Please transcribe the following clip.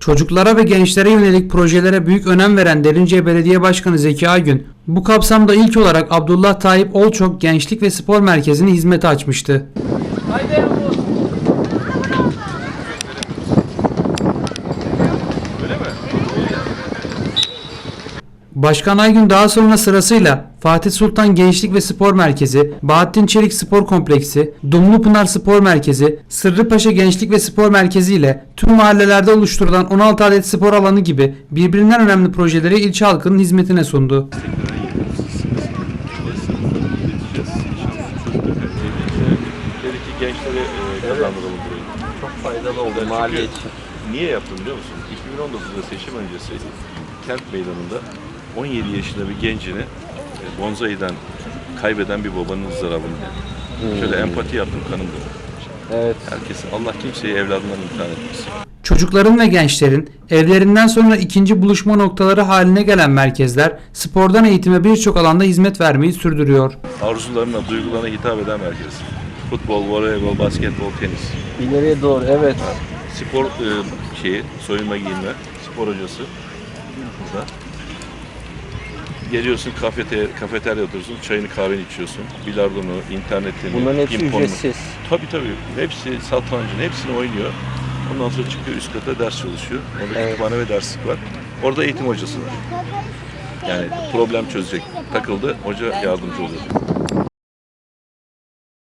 Çocuklara ve gençlere yönelik projelere büyük önem veren Derince Belediye Başkanı Zeki Aygün, bu kapsamda ilk olarak Abdullah Tayyip Olçok Gençlik ve Spor Merkezi'ni hizmete açmıştı. Başkan Aygün daha sonra sırasıyla Fatih Sultan Gençlik ve Spor Merkezi, Bahattin Çelik Spor Kompleksi, Dumlupınar Spor Merkezi, Sırrıpaşa Gençlik ve Spor Merkezi ile tüm mahallelerde oluşturulan 16 adet spor alanı gibi birbirinden önemli projeleri ilçe halkının hizmetine sundu. Gençlere e, kazandıralım burayı. Çok faydalı oldu mahalle için. Niye yaptım biliyor musun? 2019'da seçim öncesi kent meydanında 17 yaşında bir gencini e, Bonzai'den kaybeden bir babanın ızdırabını Şöyle empati yaptım kanım dönüyor. Evet. Herkes, Allah kimseyi evladından imtihan etmesin. Çocukların ve gençlerin evlerinden sonra ikinci buluşma noktaları haline gelen merkezler spordan eğitime birçok alanda hizmet vermeyi sürdürüyor. Arzularına, duygularına hitap eden merkez. Futbol, voleybol, basketbol, tenis. İleriye doğru evet. Spor e, şeyi, soyunma giyinme, spor hocası burada. Geliyorsun kafete, kafeterya oturuyorsun, çayını kahveni içiyorsun. Bilardonu, internetini, Bunların hepsi ping-pong'unu. ücretsiz. Tabii tabii. Hepsi satrancın, hepsini oynuyor. Ondan sonra çıkıyor üst kata ders çalışıyor. Orada Evet. kütüphane ve derslik var. Orada eğitim hocası var. Yani problem çözecek. Takıldı, hoca yardımcı olacak.